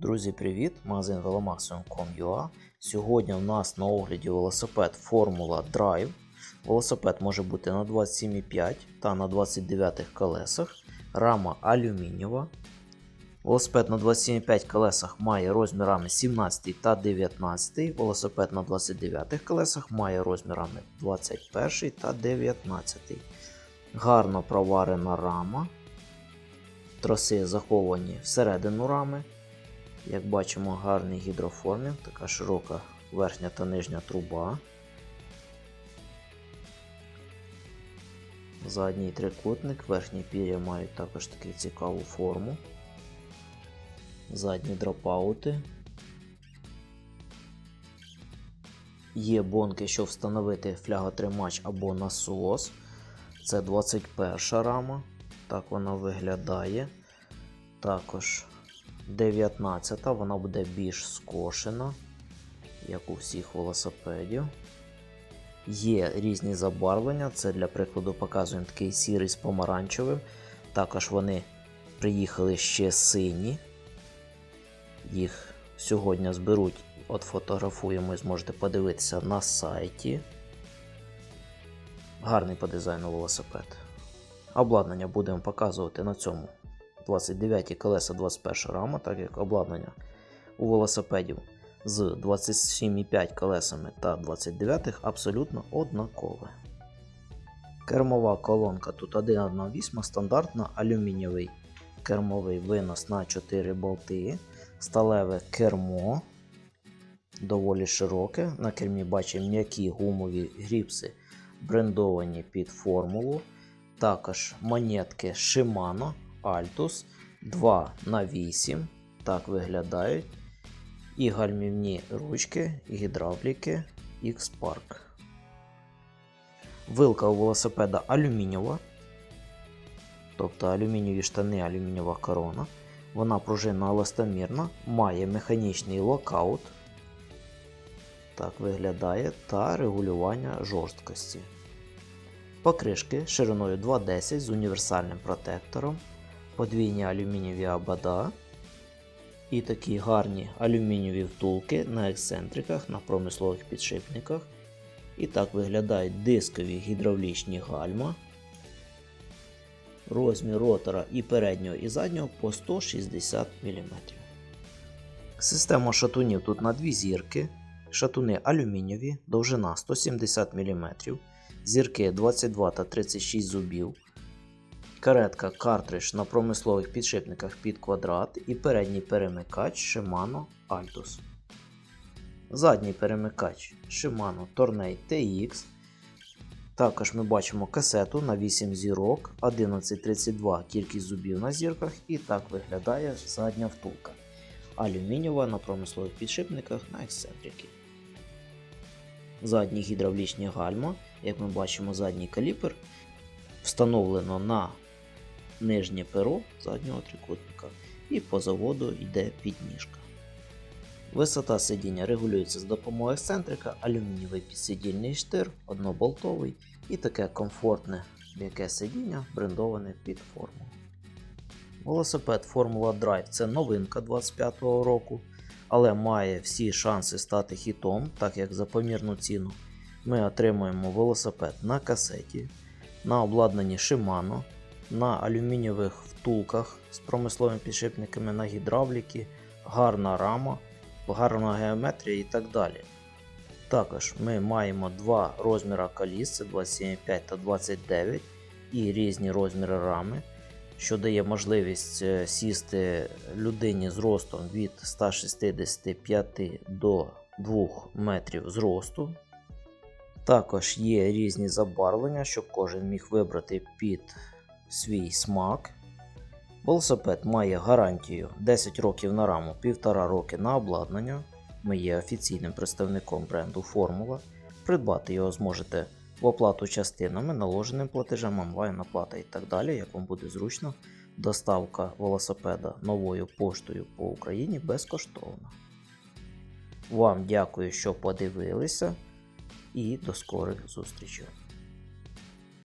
Друзі, привіт! Магазин velomaximum.com.ua Сьогодні у нас на огляді велосипед Формула Drive. Велосипед може бути на 27,5 та на 29 колесах. Рама алюмінієва. Велосипед на 27,5 колесах має розмірами 17 та 19. Велосипед на 29 колесах має розмірами 21 та 19. Гарно проварена рама. Троси заховані всередину рами. Як бачимо, гарний гідроформінг, така широка верхня та нижня труба. Задній трикутник, верхні пір'я мають також таку цікаву форму. Задні дропаути. Є бонки, щоб встановити фляготримач або насос. Це 21 рама. Так вона виглядає. Також 19 вона буде більш скошена, як у всіх велосипедів. Є різні забарвлення. Це для прикладу показуємо такий сірий з помаранчевим. Також вони приїхали ще сині. Їх сьогодні зберуть, от фотографуємо і зможете подивитися на сайті. Гарний по дизайну велосипед. Обладнання будемо показувати на цьому 29 колеса 21 рама, так як обладнання у велосипедів з 27,5 колесами та 29 абсолютно однакове. Кермова колонка тут 1,1 стандартна алюмінієвий кермовий винос на 4 болти, сталеве кермо доволі широке. На кермі бачимо м'які гумові гріпси, брендовані під формулу. Також монетки Shimano Altus 2 на 8 Так виглядають. І гальмівні ручки, гідравліки X-Park. Вилка у велосипеда алюмінієва. Тобто алюмінієві штани, алюмінієва корона. Вона пружинна еластомірна, має механічний локаут. Так виглядає та регулювання жорсткості. Покришки шириною 2,10 з універсальним протектором, подвійні алюмінієві абада і такі гарні алюмінієві втулки на ексцентриках, на промислових підшипниках. І так виглядають дискові гідравлічні гальма. Розмір ротора і переднього і заднього по 160 мм. Система шатунів тут на дві зірки. Шатуни алюмінієві, довжина 170 мм зірки 22 та 36 зубів, каретка картридж на промислових підшипниках під квадрат і передній перемикач Shimano Altus. Задній перемикач Shimano Tourney TX. Також ми бачимо касету на 8 зірок, 1132 кількість зубів на зірках, і так виглядає задня втулка. Алюмінієва на промислових підшипниках на ексцентрики. Задні гідравлічні гальма, як ми бачимо, задній каліпер встановлено на нижнє перо заднього трикутника і по заводу йде підніжка. Висота сидіння регулюється з допомогою ексцентрика, алюмінієвий підсидільний штир, одноболтовий і таке комфортне м'яке сидіння брендоване під формулу. Велосипед Formula Drive це новинка 2025 року але має всі шанси стати хітом, так як за помірну ціну ми отримуємо велосипед на касеті, на обладнанні Shimano, на алюмінієвих втулках з промисловими підшипниками на гідравліки, гарна рама, гарна геометрія і так далі. Також ми маємо два розміри коліс, це 27,5 та 29 і різні розміри рами що дає можливість е, сісти людині з ростом від 165 до 2 метрів зросту. Також є різні забарвлення, щоб кожен міг вибрати під свій смак. Велосипед має гарантію 10 років на раму, 1,5 роки на обладнання. Ми є офіційним представником бренду Формула. Придбати його зможете в оплату частинами, наложеним платежем, онлайн оплата і так далі, як вам буде зручно. Доставка велосипеда новою поштою по Україні безкоштовна. Вам дякую, що подивилися, і до скорих зустрічей.